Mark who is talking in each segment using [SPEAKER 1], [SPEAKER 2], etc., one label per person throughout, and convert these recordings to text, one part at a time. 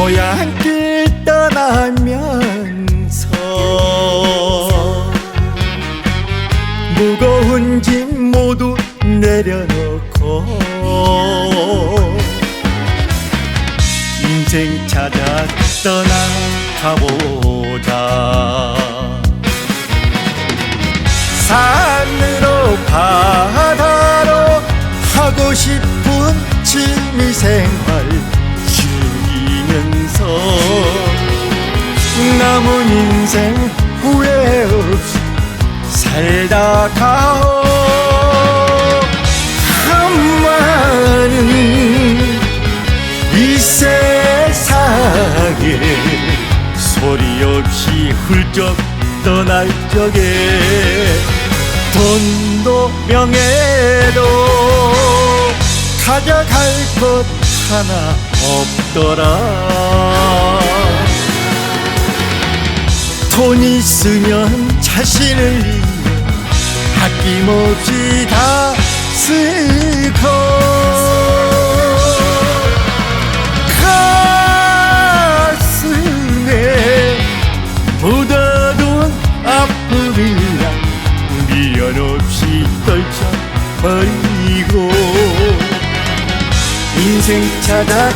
[SPEAKER 1] 고향길 떠나면서 무거운 짐 모두 내려놓고 인생 찾아 떠나가보자. 산으로 바다로 하고 싶은 취미생활 남은 인생 후회 없이 살다 가오. 한마는 이 세상에 소리 없이 훌쩍 떠날 적에 돈도 명예도 가져갈 것 하나 없더라 돈 있으면 자신을 위해 아낌없이 다 쓰고 가슴에 묻어둔 아픔이야 미련 없이 떨쳐버리고 인생 찾아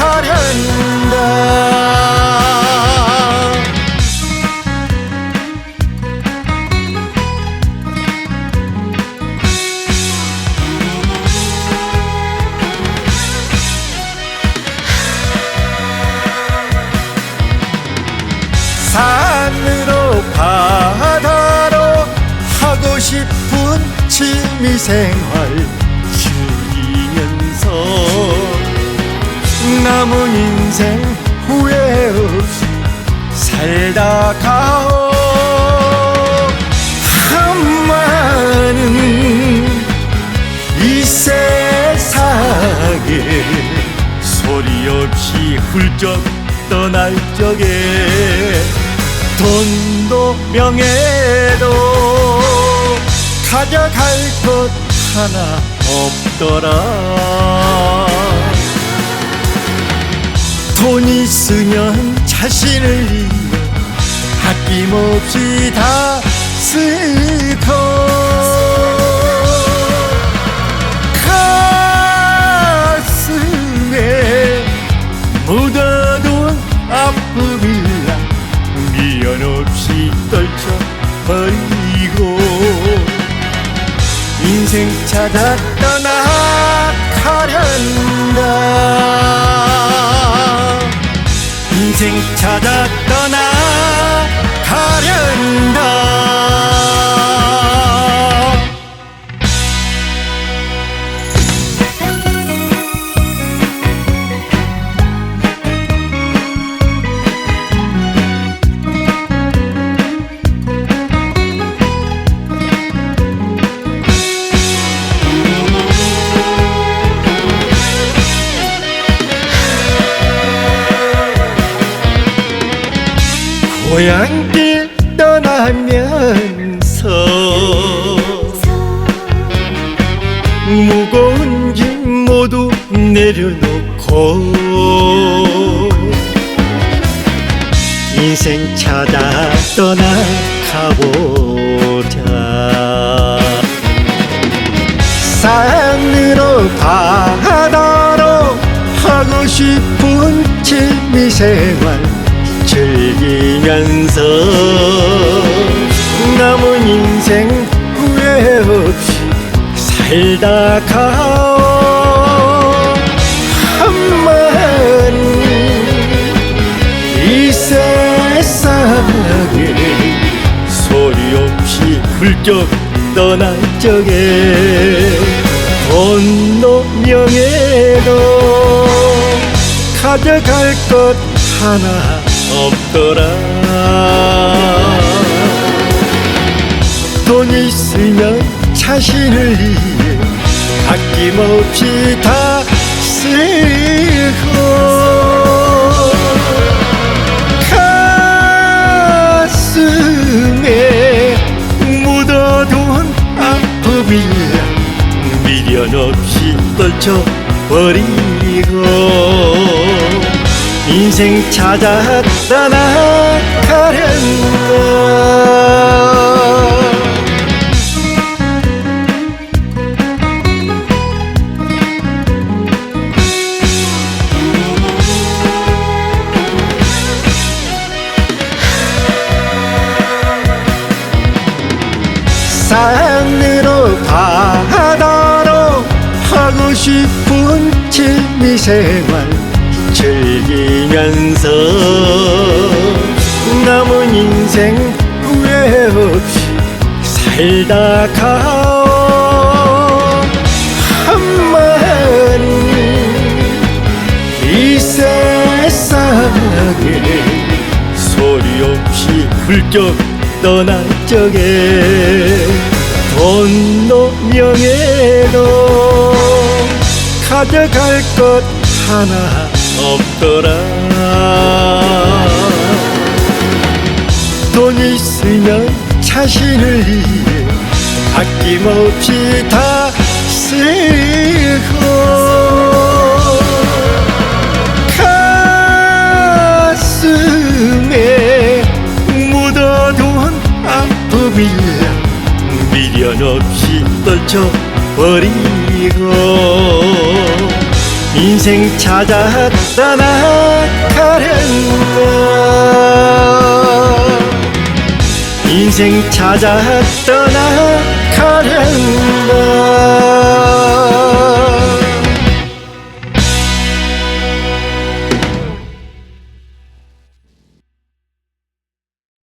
[SPEAKER 1] 떠나가련다 생활 즐기면서 남은 인생 후회 없이 살다 가오. 한마는 이 세상에 소리 없이 훌쩍 떠날 적에 돈도 명예도 가져갈 것 하나 없더라. 돈 있으면 자신을 위해 아낌없이 다 쓰고 가슴에 묻어둔 아픔이야. 미련 없이 떨쳐버리고 인생 찾아 떠나가련다. 인생 찾아 고향길 떠나면서 무거운 짐 모두 내려놓고 인생 찾아 떠나가보자. 산으로 바다로 하고 싶은 취미생활 즐기면서 남은 인생 후회 없이 살다 가오. 한마는 이 세상에 소리 없이 훌쩍 떠날 적에 돈도 명예도 가져갈 것 하나 없더라. 돈 있으면 자신을 위해 아낌없이 다 쓰고 가슴에 묻어둔 아픔이야. 미련 없이 떨쳐버리고 인생 찾아 떠나가련다 산으로 바다로 하고 싶은 취미생활 즐기면서 남은 인생 후회 없이 살다 가오. 한마디 이 세상에 소리 없이 훌쩍 떠날 적에 돈도 명예도 가져갈 것 하나 없더라. 돈 있으면 자신을 위해 아낌없이 다 쓰고 가슴에 묻어둔 아픔이야. 미련 없이 떨쳐버리고 인생 찾아 떠나가련다 인생 찾아 떠나가련다